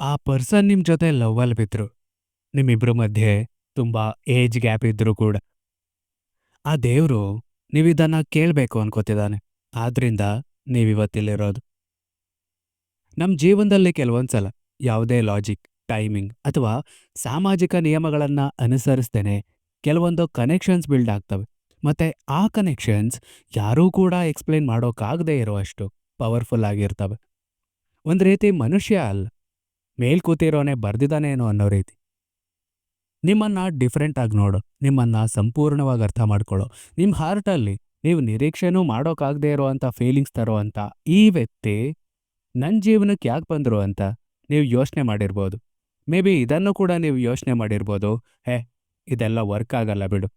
ಆ ಪರ್ಸನ್ ನಿಮ್ ಜೊತೆ ಲವ್ವಲ್ ಬಿದ್ರು. ನಿಮ್ಮಿಬ್ಬರ ಮಧ್ಯೆ ತುಂಬಾ ಏಜ್ ಗ್ಯಾಪ್ ಇದ್ದರೂ ಕೂಡ. ಆ ದೇವರು ನೀವಿದನ್ನ ಕೇಳಬೇಕು ಅನ್ಕೋತಿದ್ದಾನೆ. ಆದ್ರಿಂದ ನೀವಿವತ್ತಿಲ್ಲಿರೋದು ನಮ್ಮ ಜೀವನದಲ್ಲಿ ಕೆಲವೊಂದ್ಸಲ ಯಾವುದೇ ಲಾಜಿಕ್ ಟೈಮಿಂಗ್ ಅಥವಾ ಸಾಮಾಜಿಕ ನಿಯಮಗಳನ್ನ ಅನುಸರಿಸ್ತೇನೆ ಕೆಲವೊಂದು ಕನೆಕ್ಷನ್ಸ್ ಬಿಲ್ಡ್ ಆಗ್ತವೆ. ಮತ್ತೆ ಆ ಕನೆಕ್ಷನ್ಸ್ ಯಾರೂ ಕೂಡ ಎಕ್ಸ್ಪ್ಲೇನ್ ಮಾಡೋಕ್ಕಾಗದೇ ಇರುವಷ್ಟು ಪವರ್ಫುಲ್ ಆಗಿರ್ತವೆ. ಒಂದು ರೀತಿ ಮನುಷ್ಯ ಅಲ್ಲ. ಮೇಲ್ ಕೂತಿರೋನೆ ಬರ್ದಿದ್ದಾನೇನೋ ಅನ್ನೋ ರೀತಿ. ನಿಮ್ಮನ್ನ ಡಿಫ್ರೆಂಟ್ ಆಗಿ ನೋಡು. ನಿಮ್ಮನ್ನ ಸಂಪೂರ್ಣವಾಗಿ ಅರ್ಥ ಮಾಡ್ಕೊಳ್ಳೋ. ನಿಮ್ಮ ಹಾರ್ಟಲ್ಲಿ ನೀವು ನಿರೀಕ್ಷೆನೂ ಮಾಡೋಕ್ಕಾಗದೇ ಇರೋವಂಥ ಫೀಲಿಂಗ್ಸ್ ತರೋ ಅಂತ ಈ ವ್ಯಕ್ತಿ ನನ್ನ ಜೀವನಕ್ಕೆ ಯಾಕೆ ಬಂದರು ಅಂತ ನೀವು ಯೋಚನೆ ಮಾಡಿರ್ಬೋದು. ಮೇ ಬಿ ಇದನ್ನು ಕೂಡ ನೀವು ಯೋಚನೆ ಮಾಡಿರ್ಬೋದು. ಹೇ, ಇದೆಲ್ಲ ವರ್ಕ್ ಆಗಲ್ಲ ಬಿಡು.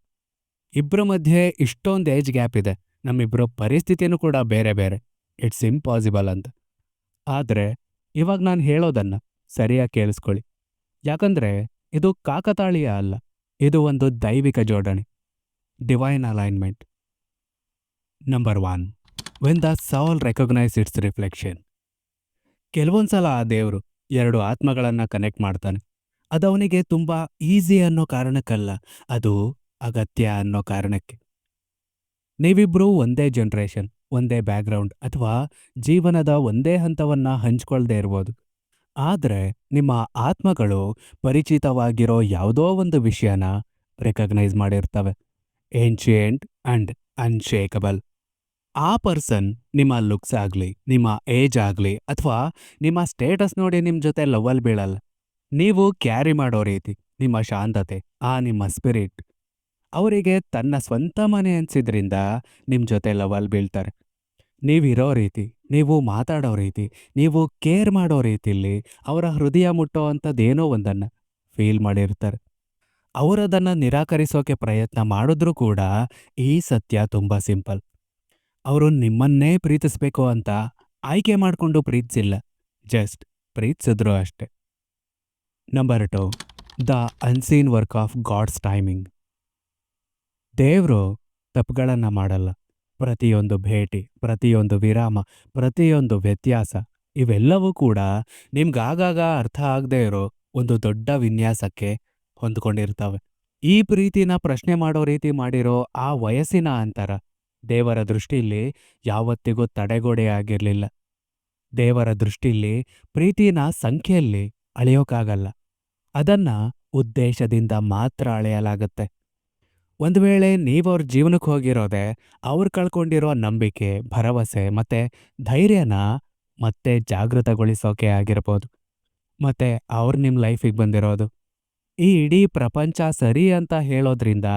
ಇಬ್ಬರ ಮಧ್ಯೆ ಇಷ್ಟೊಂದು ಏಜ್ ಗ್ಯಾಪ್ ಇದೆ. ನಮ್ಮಿಬ್ಬರ ಪರಿಸ್ಥಿತಿನೂ ಕೂಡ ಬೇರೆ ಬೇರೆ. ಇಟ್ಸ್ ಇಂಪಾಸಿಬಲ್ ಅಂತ. ಆದರೆ ಇವಾಗ ನಾನು ಹೇಳೋದನ್ನ ಸರಿಯಾಗಿ ಕೇಳಿಸ್ಕೊಳ್ಳಿ. ಯಾಕಂದ್ರೆ ಇದು ಕಾಕತಾಳೀಯ ಅಲ್ಲ. ಇದು ಒಂದು ದೈವಿಕ ಜೋಡಣೆ. Divine alignment number one when the soul recognise its reflection ಕೆಲವೊಂದ್ಸಲ ಆ ದೇವರು ಎರಡು ಆತ್ಮಗಳನ್ನು ಕನೆಕ್ಟ್ ಮಾಡ್ತಾನೆ. ಅದು ಅವನಿಗೆ ತುಂಬಾ ಈಸಿ ಅನ್ನೋ ಕಾರಣಕ್ಕಲ್ಲ, ಅದು ಅಗತ್ಯ ಅನ್ನೋ ಕಾರಣಕ್ಕೆ. ನೀವಿಬ್ಬರೂ ಒಂದೇ ಜನ್ರೇಷನ್ ಒಂದೇ ಬ್ಯಾಕ್ಗ್ರೌಂಡ್ ಅಥವಾ ಜೀವನದ ಒಂದೇ ಹಂತವನ್ನ ಹಂಚ್ಕೊಳ್ದೇ ಇರ್ಬೋದು. ಆದ್ರೆ ನಿಮ್ಮ ಆತ್ಮಗಳು ಪರಿಚಿತವಾಗಿರೋ ಯಾವುದೋ ಒಂದು ವಿಷಯನ ರೆಕಗ್ನೈಸ್ ಮಾಡಿರ್ತವೆ. ಏನ್ಶಿಯೆಂಟ್ ಅಂಡ್ ಅನ್ಶೇಕಬಲ್ ಆ ಪರ್ಸನ್ ನಿಮ್ಮ ಲುಕ್ಸ್ ಆಗಲಿ, ನಿಮ್ಮ ಏಜ್ ಆಗಲಿ ಅಥವಾ ನಿಮ್ಮ ಸ್ಟೇಟಸ್ ನೋಡಿ ನಿಮ್ಮ ಜೊತೆ ಲವಲ್ ಬೀಳಲ್ಲ. ನೀವು ಕ್ಯಾರಿ ಮಾಡೋ ರೀತಿ, ನಿಮ್ಮ ಶಾಂತತೆ, ಆ ನಿಮ್ಮ ಸ್ಪಿರಿಟ್, ಅವರಿಗೆ ತನ್ನ ಸ್ವಂತ ಮನೆ ಅನ್ಸಿದ್ರಿಂದ ನಿಮ್ಮ ಜೊತೆ ಲವಲ್ ಬೀಳ್ತಾರೆ. ನೀವಿರೋ ರೀತಿ ನೀವು ಮಾತಾಡೋ ರೀತಿ ನೀವು ಕೇರ್ ಮಾಡೋ ರೀತಿಯಲ್ಲಿ ಅವರ ಹೃದಯ ಮುಟ್ಟೋ ಅಂಥದ್ದೇನೋ ಒಂದನ್ನ ಫೀಲ್ ಮಾಡಿರ್ತಾರೆ. ಅವರದನ್ನು ನಿರಾಕರಿಸೋಕೆ ಪ್ರಯತ್ನ ಮಾಡಿದ್ರೂ ಕೂಡ ಈ ಸತ್ಯ ತುಂಬಾ ಸಿಂಪಲ್. ಅವರು ನಿಮ್ಮನ್ನೇ ಪ್ರೀತಿಸ್ಬೇಕು ಅಂತ ಆಯ್ಕೆ ಮಾಡ್ಕೊಂಡು ಪ್ರೀತಿಸಿಲ್ಲ, ಜಸ್ಟ್ ಪ್ರೀತಿಸಿದ್ರು ಅಷ್ಟೆ. Number two the unseen work of God's timing ದೇವರು ತಪ್ಪುಗಳನ್ನು ಮಾಡಲ್ಲ. ಪ್ರತಿಯೊಂದು ಭೇಟಿ, ಪ್ರತಿಯೊಂದು ವಿರಾಮ, ಪ್ರತಿಯೊಂದು ವ್ಯತ್ಯಾಸ, ಇವೆಲ್ಲವೂ ಕೂಡ ನಿಮ್ಗಾಗಾಗ ಅರ್ಥ ಆಗದೆ ಇರೋ ಒಂದು ದೊಡ್ಡ ವಿನ್ಯಾಸಕ್ಕೆ ಹೊಂದ್ಕೊಂಡಿರ್ತವೆ. ಈ ಪ್ರೀತಿನ ಪ್ರಶ್ನೆ ಮಾಡೋ ರೀತಿ ಮಾಡಿರೋ ಆ ವಯಸ್ಸಿನ ಅಂತರ ದೇವರ ದೃಷ್ಟಿಯಲ್ಲಿ ಯಾವತ್ತಿಗೂ ತಡೆಗೋಡೆ ಆಗಿರ್ಲಿಲ್ಲ. ದೇವರ ದೃಷ್ಟಿಯಲ್ಲಿ ಪ್ರೀತಿನ ಸಂಖ್ಯೆಯಲ್ಲಿ ಅಳೆಯೋಕ್ಕಾಗಲ್ಲ ಅದನ್ನ ಉದ್ದೇಶದಿಂದ ಮಾತ್ರ ಅಳೆಯಲಾಗತ್ತೆ. ಒಂದು ವೇಳೆ ನೀವವ್ರ ಜೀವನಕ್ಕೆ ಹೋಗಿರೋದೆ, ಅವ್ರು ಕಳ್ಕೊಂಡಿರೋ ನಂಬಿಕೆ, ಭರವಸೆ ಮತ್ತೆ ಧೈರ್ಯನ ಮತ್ತೆ ಜಾಗೃತಗೊಳಿಸೋಕೆ ಆಗಿರ್ಬೋದು. ಮತ್ತೆ ಅವ್ರು ನಿಮ್ಮ ಲೈಫಿಗೆ ಬಂದಿರೋದು. ಈ ಇಡೀ ಪ್ರಪಂಚ ಸರಿ ಅಂತ ಹೇಳೋದ್ರಿಂದ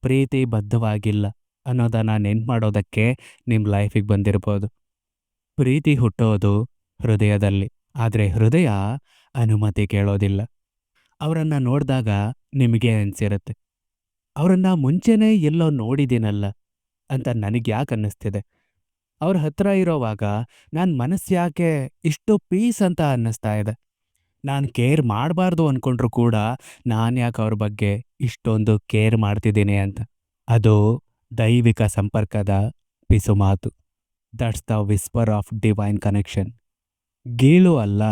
ಪ್ರೀತಿ ಬದ್ಧವಾಗಿಲ್ಲ ಅನ್ನೋದನ್ನ ನೆನ್ಪು ಮಾಡೋದಕ್ಕೆ ನಿಮ್ಮ ಲೈಫಿಗೆ ಬಂದಿರ್ಬೋದು. ಪ್ರೀತಿ ಹುಟ್ಟೋದು ಹೃದಯದಲ್ಲಿ, ಆದರೆ ಹೃದಯ ಅನುಮತಿ ಕೇಳೋದಿಲ್ಲ. ಅವರನ್ನು ನೋಡಿದಾಗ ನಿಮಗೆ ಅನ್ಸಿರುತ್ತೆ. ಅವರನ್ನ ಮುಂಚೆನೇ ಎಲ್ಲೋ ನೋಡಿದ್ದೀನಲ್ಲ ಅಂತ ನನಗೆ ಯಾಕೆ ಅನ್ನಿಸ್ತಿದೆ? ಅವ್ರ ಹತ್ರ ಇರೋವಾಗ ನನ್ನ ಮನಸ್ಸ್ಯಾಕೆ ಇಷ್ಟು ಪೀಸ್ ಅಂತ ಅನ್ನಿಸ್ತಾ ಇದೆ? ನಾನು ಕೇರ್ ಮಾಡಬಾರ್ದು ಅಂದ್ಕೊಂಡ್ರು ಕೂಡ ನಾನು ಯಾಕೆ ಅವ್ರ ಬಗ್ಗೆ ಇಷ್ಟೊಂದು ಕೇರ್ ಮಾಡ್ತಿದ್ದೀನಿ ಅಂತ. ಅದು ದೈವಿಕ ಸಂಪರ್ಕದ ಪಿಸು ಮಾತು. That's the whisper of divine connection ಗೀಳು ಅಲ್ಲ,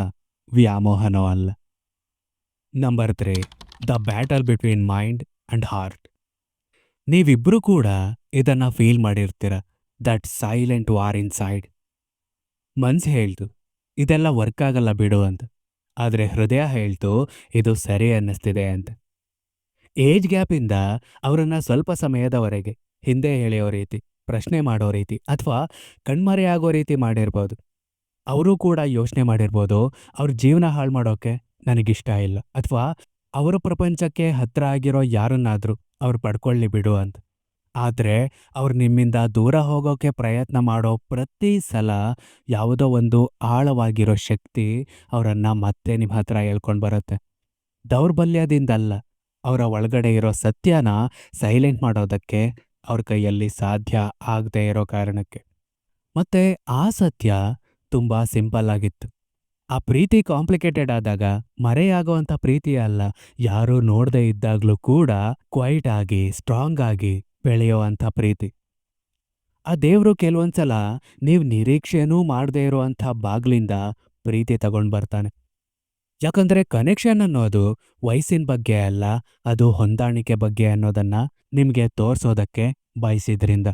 ವ್ಯಾಮೋಹನೋ ಅಲ್ಲ. Number three the battle between mind and heart ನೀವಿಬ್ರು ಕೂಡ ಇದನ್ನ ಫೀಲ್ ಮಾಡಿರ್ತೀರ. That silent war inside ಮನ್ಸು ಹೇಳ್ತು, ಇದೆಲ್ಲ ವರ್ಕ್ ಆಗಲ್ಲ ಬಿಡು ಅಂತ. ಆದರೆ ಹೃದಯ ಹೇಳ್ತು, ಇದು ಸರಿ ಅನ್ನಿಸ್ತಿದೆ ಅಂತ. ಏಜ್ ಗ್ಯಾಪಿಂದ ಅವರನ್ನು ಸ್ವಲ್ಪ ಸಮಯದವರೆಗೆ, ಹಿಂದೆ ಎಳೆಯೋ ರೀತಿ, ಪ್ರಶ್ನೆ ಮಾಡೋ ರೀತಿ, ಅಥವಾ ಕಣ್ಮರೆಯಾಗೋ ರೀತಿ ಮಾಡಿರ್ಬೋದು. ಅವರು ಕೂಡ ಯೋಚನೆ ಮಾಡಿರ್ಬೋದು, ಅವ್ರ ಜೀವನ ಹಾಳು ಮಾಡೋಕ್ಕೆ ನನಗಿಷ್ಟ ಇಲ್ಲ. ಅಥವಾ ಅವರ ಪ್ರಪಂಚಕ್ಕೆ ಹತ್ರ ಆಗಿರೋ ಯಾರನ್ನಾದ್ರೂ ಅವ್ರು ಪಡ್ಕೊಳ್ಳಿ ಬಿಡು ಅಂತ ಆದರೆ ಅವ್ರು ನಿಮ್ಮಿಂದ ದೂರ ಹೋಗೋಕೆ ಪ್ರಯತ್ನ ಮಾಡೋ ಪ್ರತಿ ಸಲ ಯಾವುದೋ ಒಂದು ಆಳವಾಗಿರೋ ಶಕ್ತಿ ಅವರನ್ನು ಮತ್ತೆ ನಿಮ್ಮ ಹತ್ರ ಹೇಳ್ಕೊಂಡು ಬರುತ್ತೆ. ದೌರ್ಬಲ್ಯದಿಂದಲ್ಲ, ಅವರ ಒಳಗಡೆ ಇರೋ ಸತ್ಯನ ಸೈಲೆಂಟ್ ಮಾಡೋದಕ್ಕೆ ಅವ್ರ ಕೈಯಲ್ಲಿ ಸಾಧ್ಯ ಆಗದೆ ಇರೋ ಕಾರಣಕ್ಕೆ. ಮತ್ತೆ ಆ ಸತ್ಯ ತುಂಬಾ ಸಿಂಪಲ್ ಆಗಿತ್ತು. ಆ ಪ್ರೀತಿ ಕಾಂಪ್ಲಿಕೇಟೆಡ್ ಆದಾಗ ಮರೆಯಾಗುವಂಥ ಪ್ರೀತಿ ಅಲ್ಲ. ಯಾರೂ ನೋಡದೆ ಇದ್ದಾಗ್ಲೂ ಕೂಡ ಕ್ವೈಟ್ ಆಗಿ ಸ್ಟ್ರಾಂಗ್ ಆಗಿ ಬೆಳೆಯುವಂಥ ಪ್ರೀತಿ. ಆ ದೇವ್ರು ಕೆಲವೊಂದ್ಸಲ ನೀವು ನಿರೀಕ್ಷೆನೂ ಮಾಡದೇ ಇರುವಂಥ ಬಾಗ್ಲಿಂದ ಪ್ರೀತಿ ತಗೊಂಡು ಬರ್ತಾನೆ. ಯಾಕಂದ್ರೆ ಕನೆಕ್ಷನ್ ಅನ್ನೋದು ವಯಸ್ಸಿನ ಬಗ್ಗೆ ಅಲ್ಲ, ಅದು ಹೊಂದಾಣಿಕೆ ಬಗ್ಗೆ ಅನ್ನೋದನ್ನ ನಿಮಗೆ ತೋರಿಸೋದಕ್ಕೆ ಬಯಸಿದ್ರಿಂದ.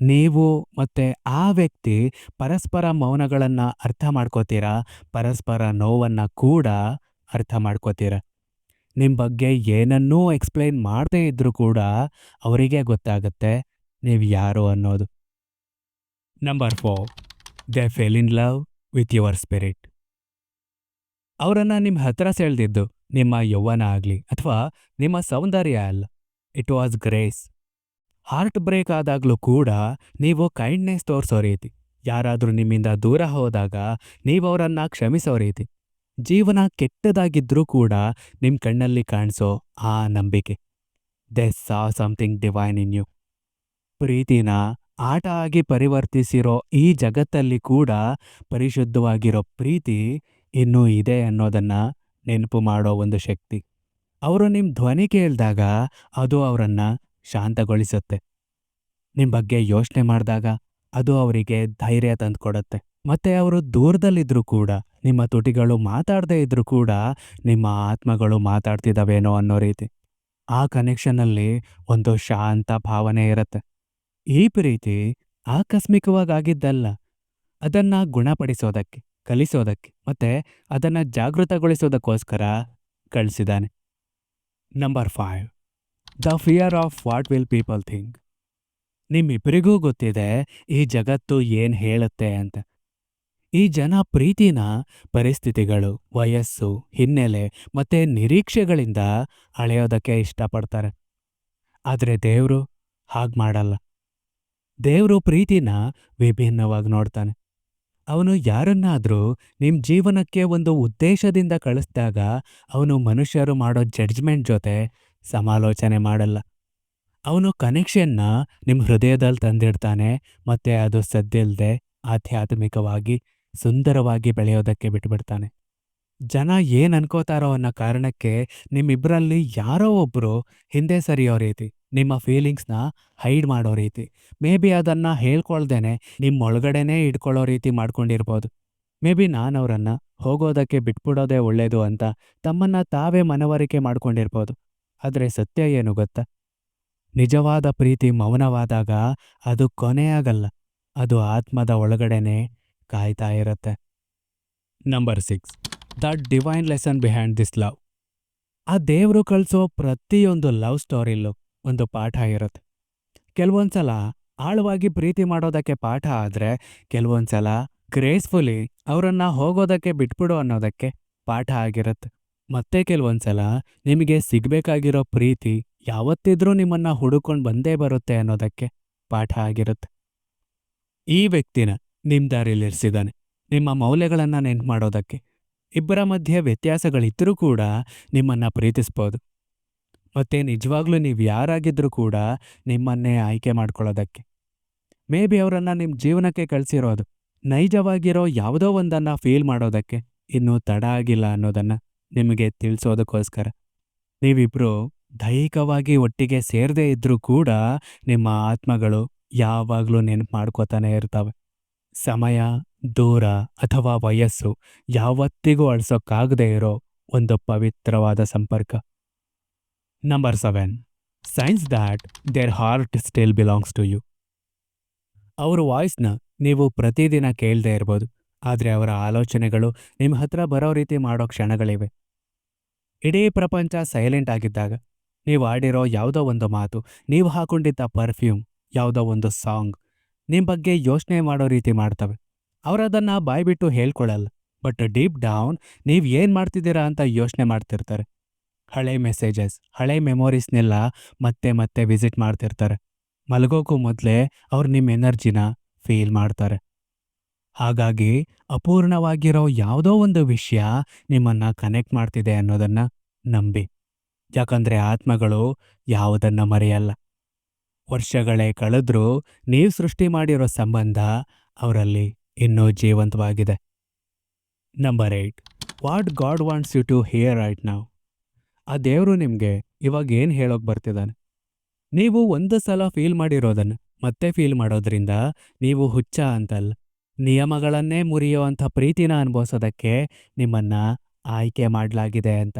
ನೀವು ಮತ್ತೆ ಆ ವ್ಯಕ್ತಿ ಪರಸ್ಪರ ಮೌನಗಳನ್ನ ಅರ್ಥ ಮಾಡ್ಕೋತೀರಾ? ಪರಸ್ಪರ ನೋವನ್ನ ಕೂಡ ಅರ್ಥ ಮಾಡ್ಕೋತೀರ? ನಿಮ್ಮ ಬಗ್ಗೆ ಏನನ್ನೂ ಎಕ್ಸ್ಪ್ಲೈನ್ ಮಾಡದೇ ಇದ್ರೂ ಕೂಡ ಅವರಿಗೆ ಗೊತ್ತಾಗುತ್ತೆ ನೀವು ಯಾರು ಅನ್ನೋದು. Number four they fell in love with your spirit ಅವರನ್ನು ನಿಮ್ಮ ಹತ್ರ ಸೆಳೆದಿದ್ದು, ನಿಮ್ಮ ಯೌವನ ಆಗಲಿ, ಅಥವಾ ನಿಮ್ಮ ಸೌಂದರ್ಯ ಅಲ್ಲ. It was grace heartbreak ಆದಾಗಲೂ ಕೂಡ ನೀವು ಕೈಂಡ್ನೆಸ್ ತೋರಿಸೋ ರೀತಿ ಯಾರಾದರೂ ನಿಮ್ಮಿಂದ ದೂರ ಹೋದಾಗ ನೀವು ಅವರನ್ನು ಕ್ಷಮಿಸೋ ರೀತಿ ಜೀವನ ಕೆಟ್ಟದಾಗಿದ್ರೂ ಕೂಡ ನಿಮ್ಮ ಕಣ್ಣಲ್ಲಿ ಕಾಣಿಸೋ ಆ ನಂಬಿಕೆ. They saw something divine in you ಪ್ರೀತಿನ ಆಟ ಆಗಿ ಪರಿವರ್ತಿಸಿರೋ ಈ ಜಗತ್ತಲ್ಲಿ ಕೂಡ ಪರಿಶುದ್ಧವಾಗಿರೋ ಪ್ರೀತಿ ಇನ್ನೂ ಇದೆ ಅನ್ನೋದನ್ನ ನೆನಪು ಮಾಡೋ ಒಂದು ಶಕ್ತಿ. ಅವರು ನಿಮ್ಮ ಧ್ವನಿ ಕೇಳಿದಾಗ ಅದು ಅವರನ್ನ ಶಾಂತಗೊಳಿಸುತ್ತೆ. ನಿಮ್ಮ ಬಗ್ಗೆ ಯೋಚನೆ ಮಾಡಿದಾಗ ಅದು ಅವರಿಗೆ ಧೈರ್ಯ ತಂದುಕೊಡುತ್ತೆ. ಮತ್ತೆ ಅವರು ದೂರದಲ್ಲಿದ್ದರೂ ಕೂಡ, ನಿಮ್ಮ ತುಟಿಗಳು ಮಾತಾಡದೇ ಇದ್ದರೂ ಕೂಡ ನಿಮ್ಮ ಆತ್ಮಗಳು ಮಾತಾಡ್ತಿದ್ದಾವೇನೋ ಅನ್ನೋ ರೀತಿ. ಆ ಕನೆಕ್ಷನ್ನಲ್ಲಿ ಒಂದು ಶಾಂತ ಭಾವನೆ ಇರುತ್ತೆ. ಈ ಪ್ರೀತಿ ಆಕಸ್ಮಿಕವಾಗಿ ಆಗಿದ್ದಲ್ಲ, ಅದನ್ನ ಗುಣಪಡಿಸೋದಕ್ಕೆ, ಕಲಿಸೋದಕ್ಕೆ, ಮತ್ತೆ ಅದನ್ನ ಜಾಗೃತಗೊಳಿಸೋದಕ್ಕೋಸ್ಕರ ಕಳಿಸಿದ್ದಾನೆ. Number five. The fear of what will people think ನಿಮ್ಮಿಬ್ಬರಿಗೂ ಗೊತ್ತಿದೆ, ಈ ಜಗತ್ತು ಏನ್ ಹೇಳುತ್ತೆ ಅಂತ. ಈ ಜನ ಪ್ರೀತಿನ ಪರಿಸ್ಥಿತಿಗಳು, ವಯಸ್ಸು, ಹಿನ್ನೆಲೆ ಮತ್ತೆ ನಿರೀಕ್ಷೆಗಳಿಂದ ಅಳೆಯೋದಕ್ಕೆ ಇಷ್ಟಪಡ್ತಾರೆ. ಆದರೆ ದೇವರು ಹಾಗೆ ಮಾಡಲ್ಲ. ದೇವರು ಪ್ರೀತಿನ ವಿಭಿನ್ನವಾಗಿ ನೋಡ್ತಾನೆ. ಅವನು ಯಾರನ್ನಾದರೂ ನಿಮ್ಮ ಜೀವನಕ್ಕೆ ಒಂದು ಉದ್ದೇಶದಿಂದ ಕಳಿಸಿದಾಗ, ಅವನು ಮನುಷ್ಯರು ಮಾಡೋ ಜಡ್ಜ್ಮೆಂಟ್ ಜೊತೆ ಸಮಾಲೋಚನೆ ಮಾಡಲ್ಲ. ಅವನು ಕನೆಕ್ಷನ್ನ ನಿಮ್ಮ ಹೃದಯದಲ್ಲಿ ತಂದಿಡ್ತಾನೆ, ಮತ್ತೆ ಅದು ಸದ್ದಿಲ್ದೆ ಆಧ್ಯಾತ್ಮಿಕವಾಗಿ ಸುಂದರವಾಗಿ ಬೆಳೆಯೋದಕ್ಕೆ ಬಿಟ್ಬಿಡ್ತಾನೆ. ಜನ ಏನ್ ಅನ್ಕೋತಾರೋ ಅನ್ನೋ ಕಾರಣಕ್ಕೆ ನಿಮ್ಮಿಬ್ಬರಲ್ಲಿ ಯಾರೋ ಒಬ್ಬರು ಹಿಂದೆ ಸರಿಯೋ ರೀತಿ, ನಿಮ್ಮ ಫೀಲಿಂಗ್ಸ್ನ ಹೈಡ್ ಮಾಡೋ ರೀತಿ, ಮೇ ಬಿ ಅದನ್ನ ಹೇಳ್ಕೊಳ್ದೇನೆ ನಿಮ್ಮೊಳಗಡೆನೇ ಇಟ್ಕೊಳ್ಳೋ ರೀತಿ ಮಾಡ್ಕೊಂಡಿರ್ಬೋದು. ಮೇ ಬಿ ನಾನವರನ್ನ ಹೋಗೋದಕ್ಕೆ ಬಿಟ್ಬಿಡೋದೇ ಒಳ್ಳೆಯದು ಅಂತ ತಮ್ಮನ್ನ ತಾವೇ ಮನವರಿಕೆ ಮಾಡ್ಕೊಂಡಿರ್ಬೋದು. ಆದ್ರೆ ಸತ್ಯ ಏನು ಗೊತ್ತಾ? ನಿಜವಾದ ಪ್ರೀತಿ ಮೌನವಾದಾಗ ಅದು ಕೊನೆಯಾಗಲ್ಲ ಅದು ಆತ್ಮದ ಒಳಗಡೆನೆ ಕಾಯ್ತಾ ಇರುತ್ತೆ. Number six the divine lesson behind this love ಆ ದೇವರು ಕಳಿಸೋ ಪ್ರತಿಯೊಂದು ಲವ್ ಸ್ಟೋರಿಲ್ಲೂ ಒಂದು ಪಾಠ ಇರುತ್ತೆ. ಕೆಲವೊಂದ್ಸಲ ಆಳವಾಗಿ ಪ್ರೀತಿ ಮಾಡೋದಕ್ಕೆ ಪಾಠ ಆದ್ರೆ ಕೆಲವೊಂದ್ಸಲ ಗ್ರೇಸ್ಫುಲಿ ಅವರನ್ನು ಹೋಗೋದಕ್ಕೆ ಬಿಟ್ಬಿಡು ಅನ್ನೋದಕ್ಕೆ ಪಾಠ ಆಗಿರುತ್ತೆ. ಮತ್ತೆ ಕೆಲವೊಂದ್ಸಲ ನಿಮಗೆ ಸಿಗ್ಬೇಕಾಗಿರೋ ಪ್ರೀತಿ ಯಾವತ್ತಿದ್ರೂ ನಿಮ್ಮನ್ನ ಹುಡುಕೊಂಡು ಬಂದೇ ಬರುತ್ತೆ ಅನ್ನೋದಕ್ಕೆ ಪಾಠ ಆಗಿರುತ್ತೆ. ಈ ವ್ಯಕ್ತಿನ ನಿಮ್ ದಾರಿಲಿರ್ಸಿದಾನೆ ನಿಮ್ಮ ಮೌಲ್ಯಗಳನ್ನು ನೆನ್ಪು ಮಾಡೋದಕ್ಕೆ ಇಬ್ಬರ ಮಧ್ಯೆ ವ್ಯತ್ಯಾಸಗಳಿದ್ದರೂ ಕೂಡ ನಿಮ್ಮನ್ನ ಪ್ರೀತಿಸ್ಬೋದು. ಮತ್ತೆ ನಿಜವಾಗ್ಲೂ ನೀವು ಯಾರಾಗಿದ್ರೂ ಕೂಡ ನಿಮ್ಮನ್ನೇ ಆಯ್ಕೆ ಮಾಡ್ಕೊಳ್ಳೋದಕ್ಕೆ. ಮೇ ಬಿ ಅವರನ್ನ ನಿಮ್ಮ ಜೀವನಕ್ಕೆ ಕಳಿಸಿರೋದು ನೈಜವಾಗಿರೋ ಯಾವುದೋ ಒಂದನ್ನ ಫೀಲ್ ಮಾಡೋದಕ್ಕೆ ಇನ್ನೂ ತಡ ಆಗಿಲ್ಲ ಅನ್ನೋದನ್ನ ನಿಮಗೆ ತಿಳಿಸೋದಕ್ಕೋಸ್ಕರ. ನೀವಿಬ್ಬರು ದೈಹಿಕವಾಗಿ ಒಟ್ಟಿಗೆ ಸೇರದೇ ಇದ್ದರೂ ಕೂಡ ನಿಮ್ಮ ಆತ್ಮಗಳು ಯಾವಾಗಲೂ ನೆನಪು ಮಾಡ್ಕೋತಾನೆ ಇರ್ತವೆ. ಸಮಯ, ದೂರ ಅಥವಾ ವಯಸ್ಸು ಯಾವತ್ತಿಗೂ ಅಳಿಸೋಕ್ಕಾಗದೇ ಇರೋ ಒಂದು ಪವಿತ್ರವಾದ ಸಂಪರ್ಕ. Number seven, signs that their heart still belongs to you. ಅವ್ರ ವಾಯ್ಸ್ನ ನೀವು ಪ್ರತಿದಿನ ಕೇಳದೇ ಇರ್ಬೋದು, ಆದರೆ ಅವರ ಆಲೋಚನೆಗಳು ನಿಮ್ಮ ಹತ್ರ ಬರೋ ರೀತಿ ಮಾಡೋ ಕ್ಷಣಗಳಿವೆ. ಇಡೀ ಪ್ರಪಂಚ ಸೈಲೆಂಟ್ ಆಗಿದ್ದಾಗ ನೀವು ಆಡಿರೋ ಯಾವುದೋ ಒಂದು ಮಾತು, ನೀವು ಹಾಕೊಂಡಿದ್ದ ಪರ್ಫ್ಯೂಮ್ ಯಾವುದೋ ಒಂದು ಸಾಂಗ್ ನಿಮ್ಮ ಬಗ್ಗೆ ಯೋಚನೆ ಮಾಡೋ ರೀತಿ ಮಾಡ್ತವೆ. ಅವರದನ್ನು ಬಾಯ್ಬಿಟ್ಟು ಹೇಳ್ಕೊಳ್ಳಲ್ಲ ಬಟ್ ಡೀಪ್ ಡೌನ್ ನೀವು ಏನು ಮಾಡ್ತಿದ್ದೀರಾ ಅಂತ ಯೋಚನೆ ಮಾಡ್ತಿರ್ತಾರೆ. ಹಳೆ ಮೆಸೇಜಸ್ ಹಳೆ ಮೆಮೊರೀಸ್ನೆಲ್ಲ ಮತ್ತೆ ಮತ್ತೆ ವಿಸಿಟ್ ಮಾಡ್ತಿರ್ತಾರೆ. ಮಲಗೋಕ್ಕೂ ಮೊದಲೇ ಅವ್ರು ನಿಮ್ಮ ಎನರ್ಜಿನ ಫೀಲ್ ಮಾಡ್ತಾರೆ. ಹಾಗಾಗಿ ಅಪೂರ್ಣವಾಗಿರೋ ಯಾವುದೋ ಒಂದು ವಿಷಯ ನಿಮ್ಮನ್ನ ಕನೆಕ್ಟ್ ಮಾಡ್ತಿದೆ ಅನ್ನೋದನ್ನ ನಂಬಿ. ಯಾಕಂದ್ರೆ ಆತ್ಮಗಳು ಯಾವುದನ್ನು ಮರೆಯಲ್ಲ. ವರ್ಷಗಳೇ ಕಳೆದ್ರೂ ನೀವು ಸೃಷ್ಟಿ ಮಾಡಿರೋ ಸಂಬಂಧ ಅವರಲ್ಲಿ ಇನ್ನೂ ಜೀವಂತವಾಗಿದೆ. Number eight what God wants you to hear right ನಾವು ಆ ದೇವರು ನಿಮಗೆ ಇವಾಗ ಏನು ಹೇಳೋಕೆ ಬರ್ತಿದ್ದಾನೆ ನೀವು ಒಂದು ಸಲ ಫೀಲ್ ಮಾಡಿರೋದನ್ನು ಮತ್ತೆ ಫೀಲ್ ಮಾಡೋದ್ರಿಂದ ನೀವು ಹುಚ್ಚ ಅಂತಲ್ಲ. ನಿಯಮಗಳನ್ನೇ ಮುರಿಯುವಂಥ ಪ್ರೀತಿನ ಅನುಭವಿಸೋದಕ್ಕೆ ನಿಮ್ಮನ್ನ ಆಯ್ಕೆ ಮಾಡಲಾಗಿದೆ ಅಂತ.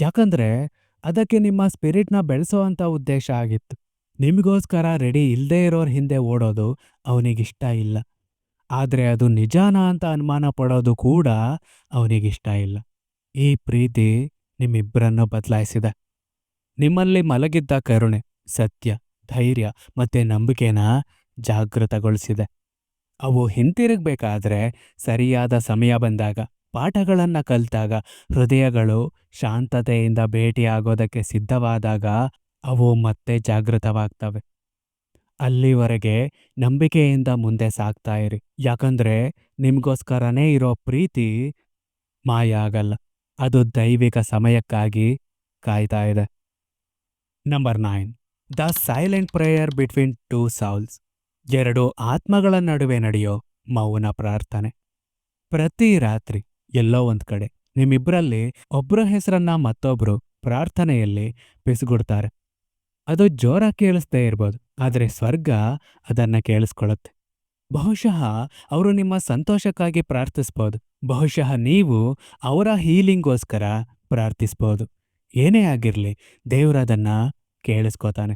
ಯಾಕಂದ್ರೆ ಅದಕ್ಕೆ ನಿಮ್ಮ ಸ್ಪಿರಿಟ್ನ ಬೆಳೆಸೋ ಅಂಥ ಉದ್ದೇಶ ಆಗಿತ್ತು. ನಿಮಗೋಸ್ಕರ ರೆಡಿ ಇಲ್ಲದೇ ಇರೋರ್ ಹಿಂದೆ ಓಡೋದು ಅವನಿಗಿಷ್ಟ ಇಲ್ಲ. ಆದರೆ ಅದು ನಿಜಾನ ಅಂತ ಅನುಮಾನ ಪಡೋದು ಕೂಡ ಅವನಿಗಿಷ್ಟ ಇಲ್ಲ. ಈ ಪ್ರೀತಿ ನಿಮ್ಮಿಬ್ಬರನ್ನು ಬದಲಾಯಿಸಿದೆ. ನಿಮ್ಮಲ್ಲಿ ಮಲಗಿದ್ದ ಕರುಣೆ, ಸತ್ಯ, ಧೈರ್ಯ ಮತ್ತೆ ನಂಬಿಕೆನ ಜಾಗೃತಗೊಳಿಸಿದೆ. ಅವು ಹಿಂತಿರುಗಬೇಕಾದ್ರೆ ಸರಿಯಾದ ಸಮಯ ಬಂದಾಗ, ಪಾಠಗಳನ್ನ ಕಲಿತಾಗ, ಹೃದಯಗಳು ಶಾಂತತೆಯಿಂದ ಭೇಟಿಯಾಗೋದಕ್ಕೆ ಸಿದ್ಧವಾದಾಗ ಅವು ಮತ್ತೆ ಜಾಗೃತವಾಗ್ತವೆ. ಅಲ್ಲಿವರೆಗೆ ನಂಬಿಕೆಯಿಂದ ಮುಂದೆ ಸಾಗ್ತಾ ಇರಿ. ಯಾಕಂದ್ರೆ ನಿಮಗೋಸ್ಕರನೇ ಇರೋ ಪ್ರೀತಿ ಮಾಯ ಆಗಲ್ಲ ಅದು ದೈವಿಕ ಸಮಯಕ್ಕಾಗಿ ಕಾಯ್ತಾ ಇದೆ. Number nine the silent prayer between two souls ಎರಡು ಆತ್ಮಗಳ ನಡುವೆ ನಡೆಯೋ ಮೌನ ಪ್ರಾರ್ಥನೆ. ಪ್ರತಿ ರಾತ್ರಿ ಎಲ್ಲೋ ಒಂದು ಕಡೆ ನಿಮ್ಮಿಬ್ಬರಲ್ಲಿ ಒಬ್ಬರ ಹೆಸರನ್ನ ಮತ್ತೊಬ್ರು ಪ್ರಾರ್ಥನೆಯಲ್ಲಿ ಪಿಸುಗುಡ್ತಾರೆ ಅದು ಜೋರ ಕೇಳಿಸ್ದೇ ಇರ್ಬೋದು, ಆದರೆ ಸ್ವರ್ಗ ಅದನ್ನ ಕೇಳಿಸ್ಕೊಳ್ಳುತ್ತೆ ಬಹುಶಃ ಅವರು ನಿಮ್ಮ ಸಂತೋಷಕ್ಕಾಗಿ ಪ್ರಾರ್ಥಿಸ್ಬೋದು, ಬಹುಶಃ ನೀವು ಅವರ ಹೀಲಿಂಗ್ಗೋಸ್ಕರ ಪ್ರಾರ್ಥಿಸ್ಬೋದು. ಏನೇ ಆಗಿರಲಿ ದೇವರದನ್ನ ಕೇಳಿಸ್ಕೋತಾನೆ.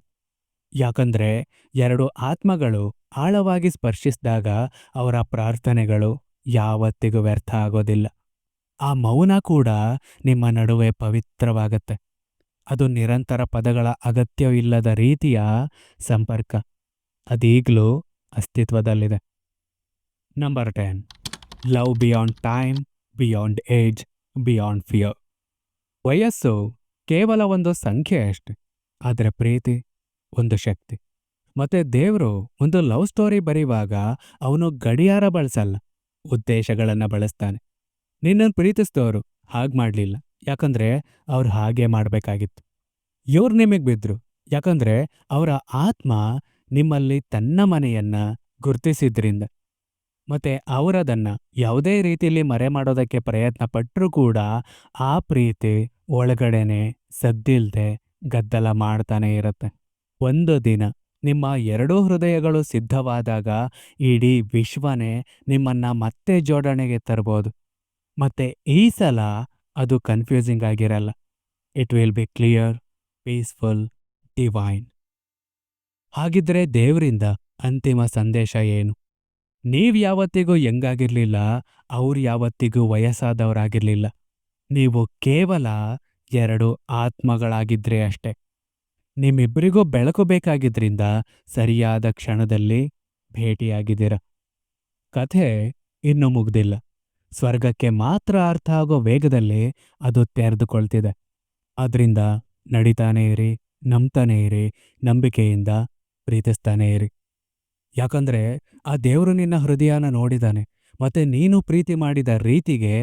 ಯಾಕಂದ್ರೆ ಎರಡು ಆತ್ಮಗಳು ಆಳವಾಗಿ ಸ್ಪರ್ಶಿಸಿದಾಗ ಅವರ ಪ್ರಾರ್ಥನೆಗಳು ಯಾವತ್ತಿಗೂ ವ್ಯರ್ಥ ಆಗೋದಿಲ್ಲ. ಆ ಮೌನ ಕೂಡ ನಿಮ್ಮ ನಡುವೆ ಪವಿತ್ರವಾಗತ್ತೆ. ಅದು ನಿರಂತರ ಪದಗಳ ಅಗತ್ಯವಿಲ್ಲದ ರೀತಿಯ ಸಂಪರ್ಕ. ಅದೀಗಲೂ ಅಸ್ತಿತ್ವದಲ್ಲಿದೆ. Number ten. Love beyond time, beyond age, beyond fear. ವಯಸ್ಸು ಕೇವಲ ಒಂದು ಸಂಖ್ಯೆ ಅಷ್ಟೆ. ಆದರೆ ಪ್ರೀತಿ ಒಂದು ಶಕ್ತಿ. ಮತ್ತೆ ದೇವರು ಒಂದು ಲವ್ ಸ್ಟೋರಿ ಬರೆಯುವಾಗ ಅವನು ಗಡಿಯಾರ ಬಳಸಲ್ಲ, ಉದ್ದೇಶಗಳನ್ನು ಬಳಸ್ತಾನೆ. ನಿನ್ನನ್ನು ಪ್ರೀತಿಸಿದವರು ಹಾಗೆ ಮಾಡಲಿಲ್ಲ, ಯಾಕಂದ್ರೆ ಅವ್ರು ಹಾಗೆ ಮಾಡಬೇಕಾಗಿತ್ತು. ಇವ್ರು ನಿಮಗೆ ಬಿದ್ದರು ಯಾಕಂದ್ರೆ ಅವರ ಆತ್ಮ ನಿಮ್ಮಲ್ಲಿ ತನ್ನ ಮನೆಯನ್ನ ಗುರ್ತಿಸಿದ್ರಿಂದ. ಮತ್ತೆ ಅವರದನ್ನು ಯಾವುದೇ ರೀತಿಯಲ್ಲಿ ಮರೆ ಮಾಡೋದಕ್ಕೆ ಪ್ರಯತ್ನ ಪಟ್ಟರೂ ಕೂಡ ಆ ಪ್ರೀತಿ ಒಳಗಡೆನೆ ಸದ್ದಿಲ್ದೆ ಗದ್ದಲ ಮಾಡ್ತಾನೆ ಇರುತ್ತೆ. ಒಂದು ದಿನ ನಿಮ್ಮ ಎರಡೂ ಹೃದಯಗಳು ಸಿದ್ಧವಾದಾಗ ಇಡೀ ವಿಶ್ವನೇ ನಿಮ್ಮನ್ನ ಮತ್ತೆ ಜೋಡಣೆಗೆ ತರ್ಬೋದು. ಮತ್ತೆ ಈ ಸಲ ಅದು ಕನ್ಫ್ಯೂಸಿಂಗ್ ಆಗಿರಲ್ಲ. It will be clear peaceful divine ಹಾಗಿದ್ರೆ ದೇವರಿಂದ ಅಂತಿಮ ಸಂದೇಶ ಏನು? ನೀವು ಯಾವತ್ತಿಗೂ ಯಂಗಾಗಿರ್ಲಿಲ್ಲ, ಅವ್ರು ಯಾವತ್ತಿಗೂ ವಯಸ್ಸಾದವರಾಗಿರಲಿಲ್ಲ. ನೀವು ಕೇವಲ ಎರಡು ಆತ್ಮಗಳಾಗಿದ್ರೆ ಅಷ್ಟೆ. ನಿಮ್ಮಿಬ್ಬರಿಗೂ ಬೆಳಕು ಬೇಕಾಗಿದ್ರಿಂದ ಸರಿಯಾದ ಕ್ಷಣದಲ್ಲಿ ಭೇಟಿಯಾಗಿದ್ದೀರ. ಕಥೆ ಇನ್ನೂ ಮುಗ್ದಿಲ್ಲ. ಸ್ವರ್ಗಕ್ಕೆ ಮಾತ್ರ ಅರ್ಥ ಆಗೋ ವೇಗದಲ್ಲಿ ಅದು ತೆರೆದುಕೊಳ್ತಿದೆ. ಅದರಿಂದ ನಡೀತಾನೆ ಇರಿ, ನಂಬ್ತಾನೇ ಇರಿ, ನಂಬಿಕೆಯಿಂದ ಪ್ರೀತಿಸ್ತಾನೇ ಇರಿ. ಯಾಕಂದ್ರೆ ಆ ದೇವರು ನಿನ್ನ ಹೃದಯನ ನೋಡಿದಾನೆ, ಮತ್ತೆ ನೀನು ಪ್ರೀತಿ ಮಾಡಿದ ರೀತಿಗೆ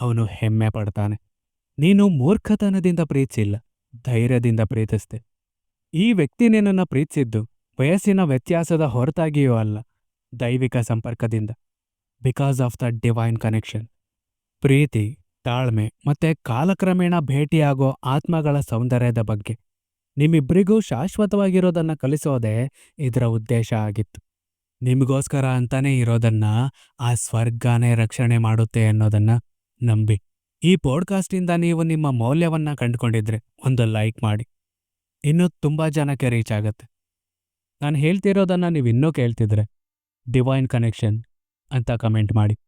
ಅವನು ಹೆಮ್ಮೆ ಪಡ್ತಾನೆ. ನೀನು ಮೂರ್ಖತನದಿಂದ ಪ್ರೀತಿಸಿಲ್ಲ, ಧೈರ್ಯದಿಂದ ಪ್ರೀತಿಸ್ದೆ. ಈ ವ್ಯಕ್ತಿ ನಿನ್ನನ್ನು ಪ್ರೀತಿಸಿದ್ದು. ವಯಸ್ಸಿನ ವ್ಯತ್ಯಾಸದ ಹೊರತಾಗಿಯೂ ಅಲ್ಲ, ದೈವಿಕ ಸಂಪರ್ಕದಿಂದ. Because of the divine connection ಪ್ರೀತಿ, ತಾಳ್ಮೆ ಮತ್ತೆ ಕಾಲಕ್ರಮೇಣ ಭೇಟಿಯಾಗೋ ಆತ್ಮಗಳ ಸೌಂದರ್ಯದ ಬಗ್ಗೆ. ನಿಮ್ಮಿಬ್ಬರಿಗೂ ಶಾಶ್ವತವಾಗಿರೋದನ್ನ ಕಲಿಸೋದೇ ಇದರ ಉದ್ದೇಶ ಆಗಿತ್ತು. ನಿಮಗೋಸ್ಕರ ಅಂತಾನೆ ಇರೋದನ್ನ, ಆ ಸ್ವರ್ಗನೇ ರಕ್ಷಣೆ ಮಾಡುತ್ತೆ ಅನ್ನೋದನ್ನ ನಂಬಿ. ಈ ಪಾಡ್ಕಾಸ್ಟಿಂದ ನೀವು ನಿಮ್ಮ ಮೌಲ್ಯವನ್ನ ಕಂಡುಕೊಂಡಿದ್ರೆ ಒಂದು ಲೈಕ್ ಮಾಡಿ. ಇನ್ನೂ ತುಂಬಾ ಜನಕ್ಕೆ ರೀಚ್ ಆಗುತ್ತೆ. ನಾನು ಹೇಳ್ತಿರೋದನ್ನ ನೀವು ಇನ್ನೂ ಕೇಳ್ತಿದ್ರೆ ಡಿವೈನ್ ಕನೆಕ್ಷನ್ ಅಂತ ಕಮೆಂಟ್ ಮಾಡಿ.